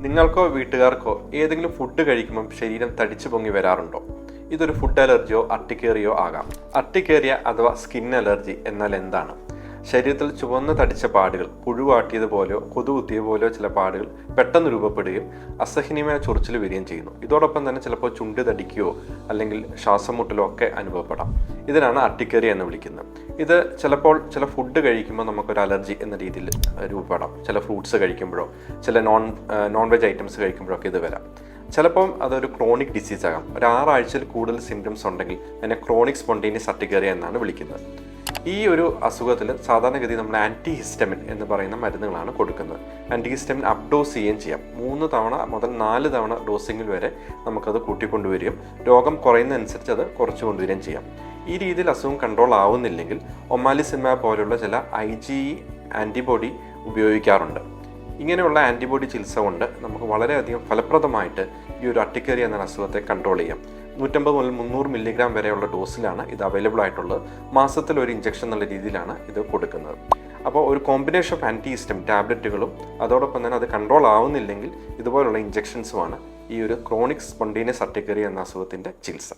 നിങ്ങൾക്കോ വീട്ടുകാർക്കോ ഏതെങ്കിലും ഫുഡ് കഴിക്കുമ്പം ശരീരം തടിച്ചു പൊങ്ങി വരാറുണ്ടോ? ഇതൊരു ഫുഡ് അലർജിയോ അട്ടിക്കേറിയോ ആകാം. അട്ടിക്കേറിയ അഥവാ സ്കിൻ അലർജി എന്നാൽ എന്താണ്? ശരീരത്തിൽ ചുവന്ന തടിച്ച പാടുകൾ പുഴുവാട്ടിയതുപോലെയോ കൊതുകുത്തിയതുപോലെയോ ചില പാടുകൾ പെട്ടെന്ന് രൂപപ്പെടുകയും അസഹനീയമായ ചൊറിച്ചിൽ വരികയും ചെയ്യുന്നു. ഇതോടൊപ്പം തന്നെ ചിലപ്പോൾ ചുണ്ട് തടിക്കുകയോ അല്ലെങ്കിൽ ശ്വാസം മുട്ടലോ ഒക്കെ അനുഭവപ്പെടാം. ഇതിനാണ് അട്ടിക്കറി എന്ന് വിളിക്കുന്നത്. ഇത് ചിലപ്പോൾ ചില ഫുഡ് കഴിക്കുമ്പോൾ നമുക്കൊരു അലർജി എന്ന രീതിയിൽ രൂപപ്പെടാം. ചില ഫ്രൂട്ട്സ് കഴിക്കുമ്പോഴോ ചില നോൺ നോൺ വെജ് ഐറ്റംസ് കഴിക്കുമ്പോഴൊക്കെ ഇത് വരാം. ചിലപ്പം അതൊരു ക്രോണിക് ഡിസീസ് ആകാം. ഒരു ആറാഴ്ചയിൽ കൂടുതൽ സിംറ്റംസ് ഉണ്ടെങ്കിൽ അതിനെ ക്രോണിക് സ്പോണ്ടേനിയസ് അട്ടിക്കേറിയ എന്നാണ് വിളിക്കുന്നത്. ഈ ഒരു അസുഖത്തിൽ സാധാരണഗതി നമ്മൾ ആന്റി ഹിസ്റ്റമിൻ എന്ന് പറയുന്ന മരുന്നുകളാണ് കൊടുക്കുന്നത്. ആന്റി ഹിസ്റ്റമിൻ അപ്ഡോസ് ചെയ്യുകയും ചെയ്യാം. മൂന്ന് തവണ മുതൽ നാല് തവണ ഡോസിങ്ങിൽ വരെ നമുക്കത് കൂട്ടിക്കൊണ്ടുവരികയും രോഗം കുറയുന്നതനുസരിച്ച് അത് കുറച്ച് കൊണ്ടുവരികയും ചെയ്യാം. ഈ രീതിയിൽ അസുഖം കൺട്രോൾ ആവുന്നില്ലെങ്കിൽ ഒമാലിസിമ പോലുള്ള ചില ഐ ജി ആന്റിബോഡി ഉപയോഗിക്കാറുണ്ട്. ഇങ്ങനെയുള്ള ആന്റിബോഡി ചികിത്സ കൊണ്ട് നമുക്ക് വളരെയധികം ഫലപ്രദമായിട്ട് ഈ ഒരു അട്ടിക്കേറിയ എന്ന അസുഖത്തെ കൺട്രോൾ ചെയ്യാം. നൂറ്റമ്പത് മുതൽ മുന്നൂറ് മില്ലിഗ്രാം വരെയുള്ള ഡോസിലാണ് ഇത് അവൈലബിൾ ആയിട്ടുള്ളത്. മാസത്തിൽ ഒരു ഇഞ്ചക്ഷൻ എന്നുള്ള രീതിയിലാണ് ഇത് കൊടുക്കുന്നത്. അപ്പോൾ ഒരു കോമ്പിനേഷൻ ഓഫ് ആന്റി ഹിസ്റ്റം ടാബ്ലറ്റുകളും അതോടൊപ്പം തന്നെ അത് കൺട്രോൾ ആവുന്നില്ലെങ്കിൽ ഇതുപോലുള്ള ഇഞ്ചക്ഷൻസുമാണ് ഈ ഒരു ക്രോണിക് സ്പോണ്ടേനിയസ് അട്ടിക്കേറിയ എന്ന അസുഖത്തിന്റെ ചികിത്സ.